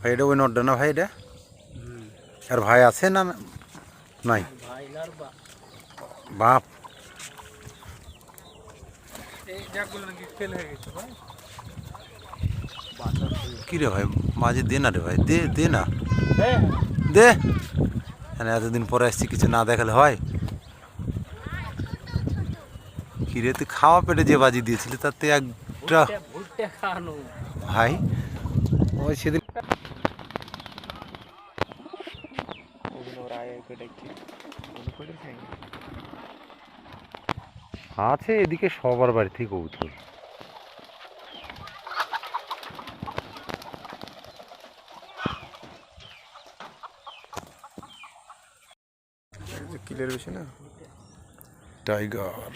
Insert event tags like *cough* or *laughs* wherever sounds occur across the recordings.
ভাই এটা ওই নটটা না ভাই এটা? আর ভাই আছে না নাই? বাপ। এই জাগুলো নাকি ফেল হয়ে গেছে ভাই। কি রে ভাই মাঝে দে না রে ভাই দে দে না। হ্যাঁ দে। মানে এতদিন পরে আসছি কিছু না দেখালে হয়। কি রে তুই খাওয়া পেটে যে বাজি দিয়েছিলি তাতে একটা ভাই। ওই ভুট্টা আছে এদিকে সবার বাড়ি থেকে কবুতর কিলের বেশি না? টাইগার।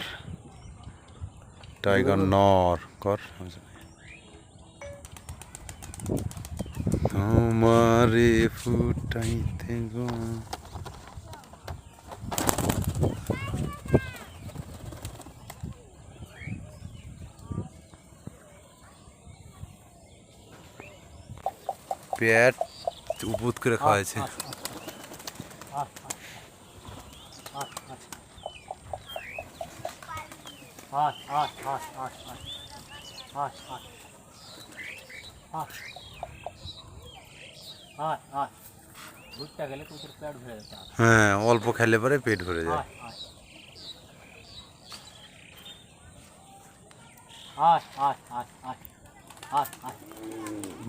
টাইগার নর। কর তোমারে ফুটাইতে গো। পেট উপুত করে খাওয়াছে আট আট আট হ্যাঁ। অল্প খেলে পরে পেট ভরে যায়।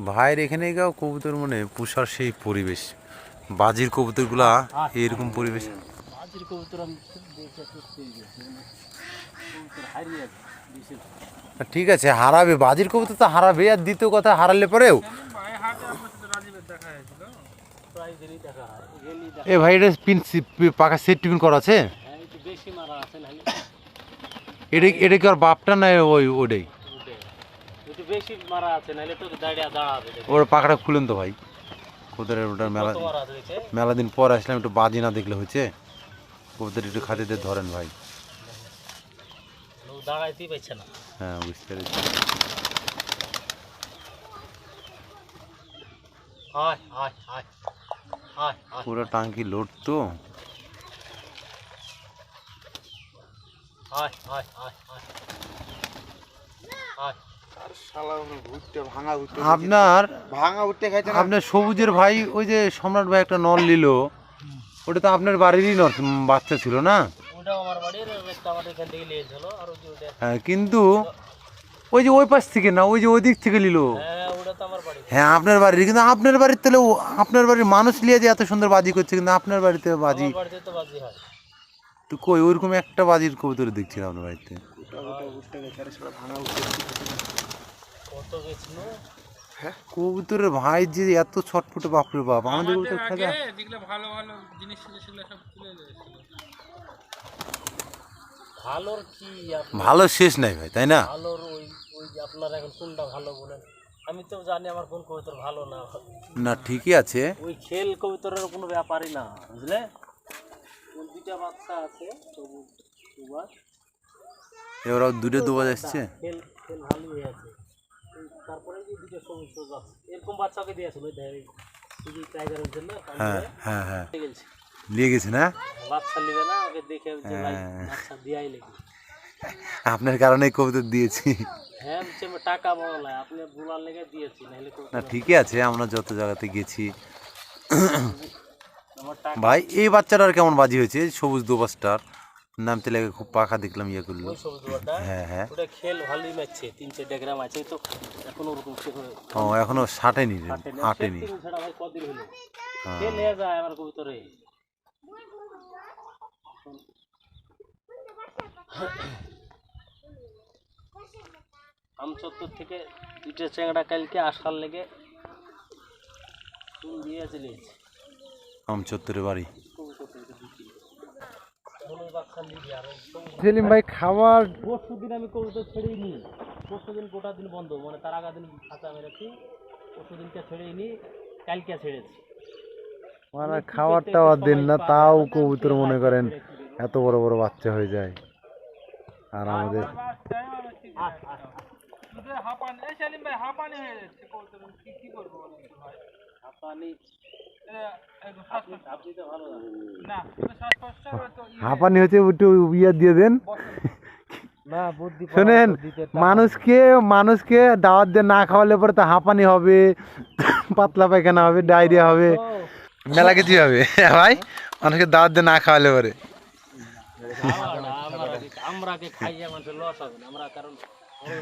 ভাইয়ের এখানে গাও কবুতর মানে পুষার সেই পরিবেশ। বাজির কবুতরগুলা এরকম পরিবেশ। বাজির কবুতর আমি ঠিক আছে হারাবে। বাজির কবুতর তো হারাবে আর দ্বিতীয় কথা হারালে পরেও এ ভাই এটা পিন পাকা সেট টিপিন করা আছে? এটা এটা কি আর বাপটা না ওই ওটাই? ওর পাখাটা তো ভাই। মেলা মেলা দিন পর আসলাম একটু বাজি না দেখলে হচ্ছে কবুতর একটু খাতিতে ধরেন ভাই। হ্যাঁ বুঝতে পেরেছি। পুরো টাঙ্কি লোড তো। আপনার ভাঙা আপনার সবুজের ভাই ওই যে সম্রাট ভাই একটা নল নিল ওটা তো আপনার বাড়িরই নল বাচ্চা ছিল না? হ্যাঁ, কিন্তু ওই যে ওই পাশ থেকে না ওই যে ওই দিক থেকে নিল। হ্যাঁ ওটা তো আমার বাড়ি হ্যাঁ আপনার বাড়ির। কিন্তু আপনার বাড়ির তাহলে ও- আপনার বাড়ির মানুষ নিয়ে যে এত সুন্দর বাজি করছে কিন্তু আপনার বাড়িতে বাজি তো হয়। কই ওইরকম একটা বাজির কবুতর দেখছি আপনার বাড়িতে। গেছিল কবুতরের ভাই যে এত ছটফটে বাপরে বাপ। আমাদের কবুতর খাজা ভালো ভালো জিনিস ছিল সব ভালোর কি? ভালো শেষ নাই ভাই তাই না? ভালোর ওই ওই যে এখন কোনটা ভালো বলেন? আমি তো জানি আমার কোন কবিতর ভালো না। না ঠিকই আছে। ওই খেল কবিতরের কোনো ব্যাপারই না বুঝলে? ওই দুইটা বাচ্চা আছে এবার আর দূরে দোয়া যাচ্ছে খেল খেল ভালোই আছে তারপরে যে দুটো সবুজ সবুজ বাচ্চা এরকম বাচ্চাকে দিয়েছিল ওই ওই টাইগারের জন্য হ্যাঁ হ্যাঁ হ্যাঁ। গেছে। নিয়ে গেছে না? বাচ্চা নেবে না ওকে দেখে হ্যাঁ। বাচ্চা দিয়াই লেগে। আপনার কারণে কবুতর দিয়েছি। টাকা বলা আপনি বুলার লেগে দিয়েছি না ঠিকই আছে আমরা যত জায়গাতে গেছি ভাই এই বাচ্চাটার কেমন বাজি হয়েছে সবুজ দোবাসটার নামতে লেগে খুব পাখা দেখলাম ইয়ে করল হ্যাঁ হ্যাঁ ওটা খেল ভালোই মারছে তিন চারটা গ্রাম আছে তো এখন ওরকম ও এখনও ষাটেনি আটেনি আটেনি সেটিং ছাড়া ভাই কদিন হলো হ্যাঁ। খেল হয়ে যায় আমার কবুতরে আমচত্বর থেকে দুইটা চ্যাংড়া কালকে আসার লেগে দিয়ে চলে গেছে আম চত্বরে বাড়ি। সেলিম ভাই খাবার পরশু দিন আমি কবুতর ছেড়েই নি পরশু দিন গোটা দিন বন্ধ মানে তার আগা দিন ফাঁকা মেরেছি। পরশু দিনকে ছেড়েই নি কালকে ছেড়েছি। মানে খাবার টাবার দেন না তাও কবুতর মনে করেন এত বড় বড় বাচ্চা হয়ে যায়। আর আমাদের হাঁপানি এই সেলিম ভাই হাঁপানি হয়ে যাচ্ছে কবুতর কি কি করব ভাই? হাঁপানি? আপনি আপনি তো ভালো জানেন। না শ্বাসকষ্ট হবে তো হাঁপানি হচ্ছে একটু ইয়ে দিয়ে দেন। শোনেন মানুষকে মানুষকে দাওয়াত দিয়ে না খাওয়ালে পরে তো হাঁপানি হবে পাতলা পায়খানা হবে ডায়রিয়া হবে। মেলা কিছু হবে ভাই মানুষকে দাওয়াত দিয়ে না খাওয়ালে পরে। আমরা মানুষের লস হবে না? আমরা কারণ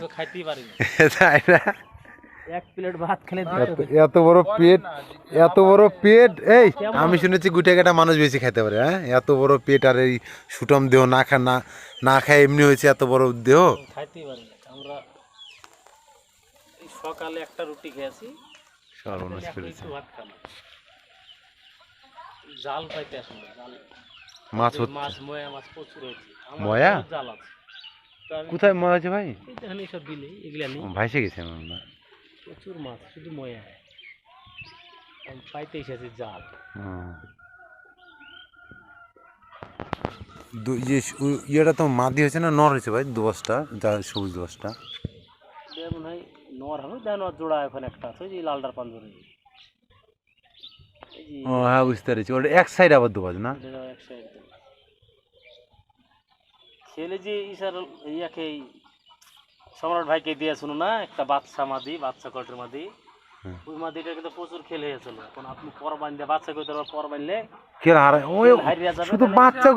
খাইতেই পারি *laughs* তাই না? এক প্লেট ভাত খেলে এত- এত বড় পেট এত বড় পেট এই আমি শুনেছি গুটে কাটা মানুষ বেশি খাইতে পারে হ্যাঁ? এত বড় পেট আর এই সুটম দেহ না খা না না খায় এমনি হয়েছে এত বড় দেহ? খাইতেই পারি না। আমরা সকালে একটা রুটি খেয়েছি সর্বনাশ এখন করেছে। একটু ভাত খাব জাল পাইতে আসুন জাল মাছ মাছ ময়া মাছ প্রচুর হয়েছে। ময়া? জাল আছে। কোথায় মনে আছে ভাই? বিলে এগুলা নেই। ভাইসে গেছে আমার প্রচুর মাছ শুধু ময়া। পাইতে এসেছি জাল। হুম। ইয়ে ইয়েটা তো মাদি হয়েছে না নর হয়েছে ভাই দোয়াশটা যা সবুজ দোয়াশটা এটা মনে হয় নর হবে দেখেন ওর জোড়া এখন একটা আছে যে লালটার পাঞ্জরে ও হ্যাঁ বুঝতে পেরেছি। ওটা এক সাইড আবার দোয়াজ না? এক সাইড ছেলে যে ইসার ইয়াকে সম্রাট ভাইকে দিয়ে শুনো না একটা বাচ্চা মাদি বাচ্চা কটের মাদি? ওই মাদিটা কিন্তু প্রচুর খেলে হয়েছিল এখন আপনি পর বাঁধলে বাচ্চা করতে পর যাবে। শুধু বাচ্চা